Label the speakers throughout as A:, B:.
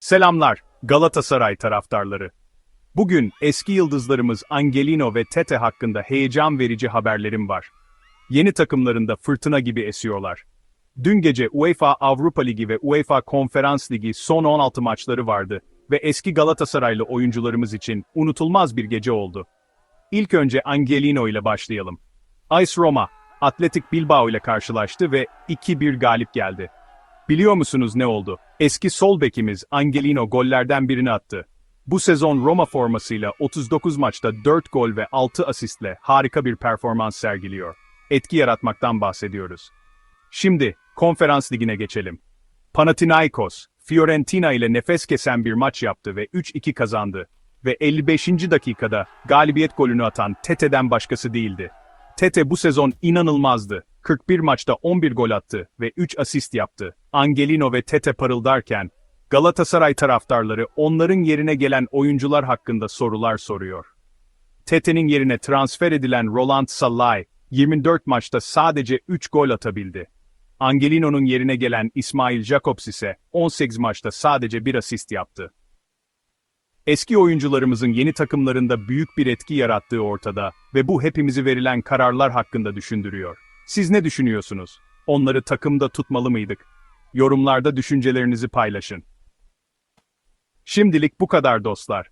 A: Selamlar Galatasaray taraftarları. Bugün eski yıldızlarımız Angelino ve Tete hakkında heyecan verici haberlerim var. Yeni takımlarında fırtına gibi esiyorlar. Dün gece UEFA Avrupa Ligi ve UEFA Konferans Ligi son 16 maçları vardı ve eski Galatasaraylı oyuncularımız için unutulmaz bir gece oldu. İlk önce Angelino ile başlayalım. AS Roma, Atletik Bilbao ile karşılaştı ve 2-1 galip geldi. Biliyor musunuz ne oldu? Eski sol bekimiz Angelino gollerden birini attı. Bu sezon Roma formasıyla 39 maçta 4 gol ve 6 asistle harika bir performans sergiliyor. Etki yaratmaktan bahsediyoruz. Şimdi Konferans Ligi'ne geçelim. Panathinaikos, Fiorentina ile nefes kesen bir maç yaptı ve 3-2 kazandı. Ve 55. dakikada galibiyet golünü atan Tete'den başkası değildi. Tete bu sezon inanılmazdı. 41 maçta 11 gol attı ve 3 asist yaptı. Angelino ve Tete parıldarken, Galatasaray taraftarları onların yerine gelen oyuncular hakkında sorular soruyor. Tete'nin yerine transfer edilen Roland Salai, 24 maçta sadece 3 gol atabildi. Angelino'nun yerine gelen İsmail Jacobs ise 18 maçta sadece bir asist yaptı. Eski oyuncularımızın yeni takımlarında büyük bir etki yarattığı ortada ve bu hepimizi verilen kararlar hakkında düşündürüyor. Siz ne düşünüyorsunuz? Onları takımda tutmalı mıydık? Yorumlarda düşüncelerinizi paylaşın. Şimdilik bu kadar dostlar.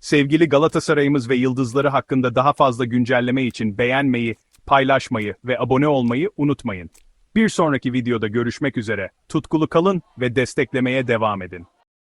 A: Sevgili Galatasaray'ımız ve yıldızları hakkında daha fazla güncelleme için beğenmeyi, paylaşmayı ve abone olmayı unutmayın. Bir sonraki videoda görüşmek üzere. Tutkulu kalın ve desteklemeye devam edin.